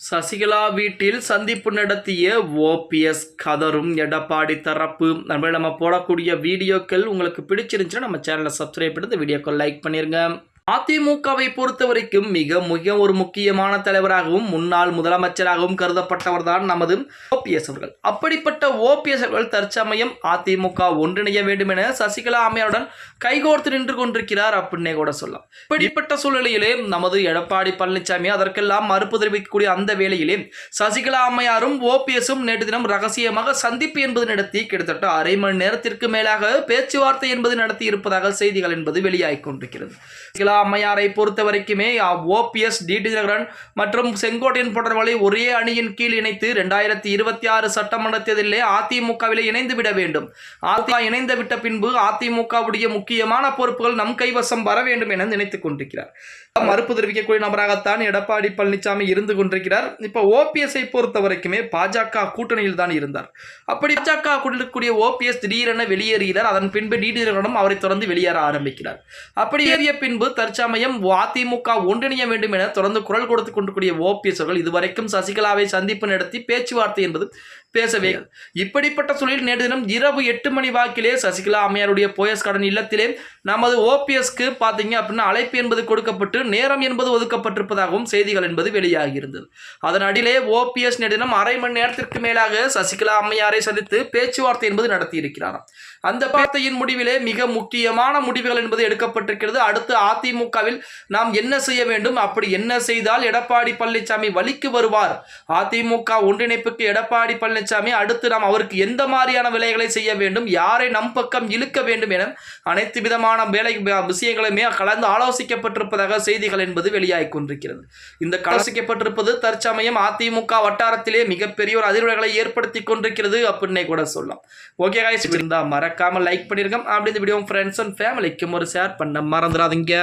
சசிகலா வீட்டில் சந்திப்பு நடத்திய ஓபிஎஸ் கதரும் எடப்பாடி தரப்பு. நம்ம நம்ம போடக்கூடிய வீடியோக்கள் உங்களுக்கு பிடிச்சிருந்துச்சுன்னா நம்ம சேனலை சப்ஸ்கிரைப் பண்ணி இந்த வீடியோக்கள் லைக் பண்ணிடுங்க அதிமுகவை பொறுத்த வரைக்கும் மிக மிக ஒரு முக்கியமான தலைவராகவும் முன்னாள் முதலமைச்சராகவும் கருதப்பட்டவர் தான் நமது ஓபிஎஸ் அவர்கள். அப்படிப்பட்ட ஓபிஎஸ் அவர்கள் தற்சமயம் அதிமுக ஒன்றிணைய வேண்டும் என சசிகலா அம்மையாருடன் கைகோர்த்து நின்று கொண்டிருக்கிறார் அப்படின்னே கூட சொல்லலாம். இப்படிப்பட்ட சூழ்நிலையிலே நமது எடப்பாடி பழனிசாமி அதற்கெல்லாம் மறுப்பு தெரிவிக்கக்கூடிய அந்த வேளையிலே சசிகலா அம்மையாரும் ஓபிஎஸும் நேற்று தினம் ரகசியமாக சந்திப்பு என்பது நடத்தி கிட்டத்தட்ட அரை மணி நேரத்திற்கு மேலாக பேச்சுவார்த்தை என்பது நடத்தி இருப்பதாக செய்திகள் என்பது வெளியாகிக் கொண்டிருக்கிறது. சசிகலா அம்மையாரை பொறுத்த வரைக்குமே ஓபிஎஸ் டிடி தினகரன் மற்றும் செங்கோட்டையன் போன்றவர்களை ஒரே அணியின் கீழ் இணைத்து ரெண்டாயிரத்தி இருபத்தி ஆறு சட்டமன்ற தேர்தலிலே அதிமுகவிலே இணைந்து விட வேண்டும். அதிமுக இணைந்து விட்ட பின்பு அதிமுகவுடைய முக்கியமான பொறுப்புகள் நம் கைவசம் வர வேண்டும் என நினைத்துக் கொண்டிருக்கிறார். மறுப்பு தெரிவிக்கக்கூடிய நபராகத்தான் எடப்பாடி பழனிசாமி இருந்து கொண்டிருக்கிறார். இப்போ ஓபிஎஸ்ஐ பொறுத்த வரைக்குமே பாஜக கூட்டணியில் தான் இருந்தார். அப்படி பாஜக கூட்டக்கூடிய ஓபிஎஸ் திடீரென வெளியேறுகிறார் அதன் பின்பு டிடி அவரை தொடர்ந்து வெளியேற ஆரம்பிக்கிறார். அப்படி ஏறிய பின்பு தற்சமயம் அதிமுக ஒன்றிணைய வேண்டும் என தொடர்ந்து குரல் கொடுத்து கொண்டிருக்கூடிய ஓபிஎஸ் அவர்கள் இதுவரைக்கும் சசிகலாவை சந்திப்பு நடத்தி பேச்சுவார்த்தை என்பது பேசவே. இப்படிப்பட்ட சூழலில் நேற்று தினம் இரவு எட்டு மணி வாக்கிலே சசிகலா அம்மையாருடைய போயஸ் கடன் இல்லத்திலே நமது ஓபிஎஸ்க்கு பார்த்தீங்க அப்படின்னா அழைப்பு என்பது கொடுக்கப்பட்டு நேரம் என்பது ஒதுக்கப்பட்டிருப்பதாகவும் செய்திகள் என்பது வெளியாகி இருந்தது அதன் அடியிலே ஓபிஎஸ் நேற்று தினம் அரை மணி நேரத்திற்கு மேலாக சசிகலா அம்மையாரை சந்தித்து பேச்சுவார்த்தை என்பது நடத்தி இருக்கிறாராம் அந்த பேர்த்தையின் முடிவிலே மிக முக்கியமான முடிவுகள் என்பது எடுக்கப்பட்டிருக்கிறது. அடுத்து அதிமுகவில் நாம் என்ன செய்ய வேண்டும்? அப்படி என்ன செய்தால் எடப்பாடி பழனிசாமி வழிக்கு வருவார்? அதிமுக ஒன்றிணைப்புக்கு எடப்பாடி பழனிசாமி அடுத்து நாம் அவருக்கு எந்த மாதிரியான விலைகளை செய்ய வேண்டும்? யாரை நம் பக்கம் இழுக்க வேண்டும் என அனைத்து விதமான வேலை விஷயங்களுமே கலந்து ஆலோசிக்கப்பட்டிருப்பதாக செய்திகள் என்பது வெளியாகி கொண்டிருக்கிறது. இந்த கலசிக்கப்பட்டிருப்பது தற்சமயம் அதிமுக வட்டாரத்திலே மிகப்பெரிய ஒரு அதிர்வுகளை ஏற்படுத்தி கொண்டிருக்கிறது அப்படின்னே கூட சொல்லலாம். ஓகே காய்ஸ் இருந்தால் மறக்காமல் லைக் பண்ணியிருக்கோம் அப்படி இந்த வீடியோ ஃப்ரெண்ட்ஸ் அண்ட் ஃபேமிலிக்கும் ஒரு ஷேர் பண்ண மறந்துடாதீங்க.